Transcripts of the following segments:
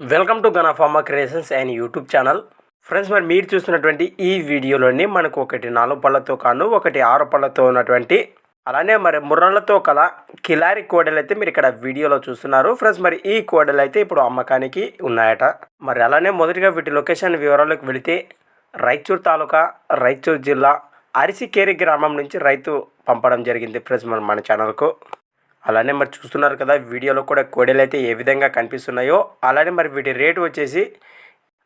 Welcome to Gana creations and YouTube channel. Friends మరి మీరు చూస్తున్నటువంటి ఈ వీడియోలోని మనకు ఒకటి నాలుగు పళ్ళతో కాను ఒకటి ఆరు పళ్ళతో ఉన్నటువంటి అలానే మరి ముర్రలతో కల కిలారి కోడలు అయితే మీరు ఇక్కడ వీడియోలో చూస్తున్నారు. ఫ్రెండ్స్ మరి ఈ కోడలు అయితే ఇప్పుడు అమ్మకానికి ఉన్నాయట. మరి అలానే మొదటిగా వీటి లొకేషన్ వివరాలకు వెళితే రాయచూర్ తాలూకా రాయచూర్ జిల్లా అరిసికేరి గ్రామం నుంచి రైతు పంపడం జరిగింది. ఫ్రెండ్స్ మన మన ఛానల్కు. అలానే మరి చూస్తున్నారు కదా వీడియోలో కూడా కోడెలు అయితే ఏ విధంగా కనిపిస్తున్నాయో. అలానే మరి వీటి రేటు వచ్చేసి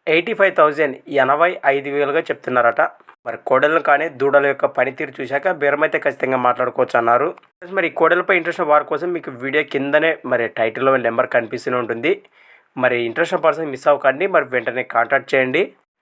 ఎయిటీ ఫైవ్ థౌజండ్ ఎనభై ఐదు వేలుగా చెప్తున్నారట. మరి కోడలను కానీ దూడల యొక్క పనితీరు చూశాక బేరం అయితే ఖచ్చితంగా మాట్లాడుకోవచ్చు అన్నారు. మరి ఈ కోడలపై ఇంట్రెస్ట్ వారి కోసం మీకు వీడియో కిందనే మరి టైటిల్లో నెంబర్ కనిపిస్తూనే ఉంటుంది. మరి ఇంట్రెస్ట్ పర్సన్ మిస్ అవ్వకండి మరి వెంటనే కాంటాక్ట్ చేయండి.